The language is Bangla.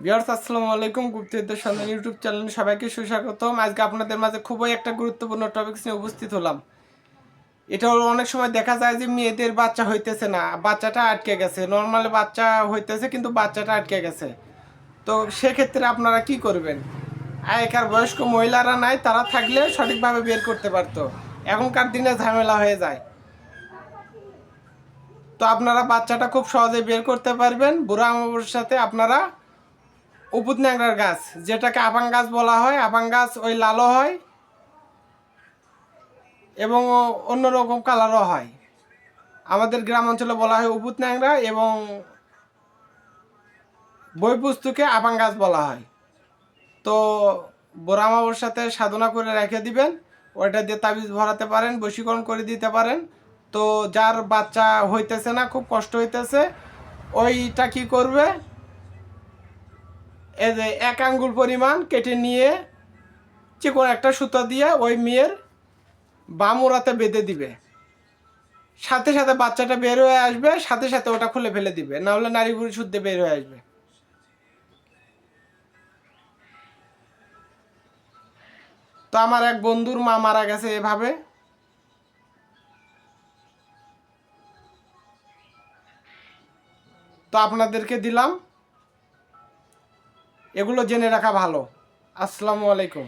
বিয়ার্স আসসালামু আলাইকুম। গুপ্তবিদ্যার সন্ধান ইউটিউব চ্যানেল সবাইকে সুস্বাগতম। আজকে আপনাদের মাঝে খুবই একটা গুরুত্বপূর্ণ টপিকস নিয়ে উপস্থিত হলাম। এটা অনেক সময় দেখা যায় যে মেয়েদের বাচ্চা হইতেছে না, বাচ্চাটা আটকে গেছে। নর্মালি বাচ্চা হইতেছে, কিন্তু বাচ্চাটা আটকে গেছে। তো সেক্ষেত্রে আপনারা কি করবেন? আগেকার বয়স্ক মহিলারা নাই, তারা থাকলে সঠিকভাবে বের করতে পারতো। এখনকার দিনে ঝামেলা হয়ে যায়। তো আপনারা বাচ্চাটা খুব সহজে বের করতে পারবেন। বুড়া আঙুর সাথে আপনারা উপুত ন্যাংরার গাছ, যেটাকে আপাং গাছ বলা হয় আপাং গাছ ওই লালও হয় এবং অন্য রকম কালারও হয়। আমাদের গ্রাম অঞ্চলে বলা হয় উপুত ন্যাংরা এবং বই পুস্তকে আপাং গাছ বলা হয়। তো বোরামাবুর সাথে সাধনা করে রেখে দিবেন, ওইটা দিয়ে তাবিজ ভরাতে পারেন, বশীকরণ করে দিতে পারেন। তো যার বাচ্চা হইতেছে না, খুব কষ্ট হইতেছে, ওইটা কি করবে? এই যে এক আঙ্গুল পরিমাণ কেটে নিয়ে চিকন একটা সুতো দিয়ে ওই মেয়ের বাম ওরাতে বেঁধে দিবে। সাথে সাথে বাচ্চাটা বের হয়ে আসবে, সাথে সাথে ওটা খুলে ফেলে দিবে। না হলে নারী পুরুষ শুদ্ধে বের হয়ে আসবে। তো আমার এক বন্ধুর মা মারা গেছে এভাবে। তো আপনাদেরকে দিলাম। এগুলো জেনে রাখা ভালো। আসসালামু আলাইকুম।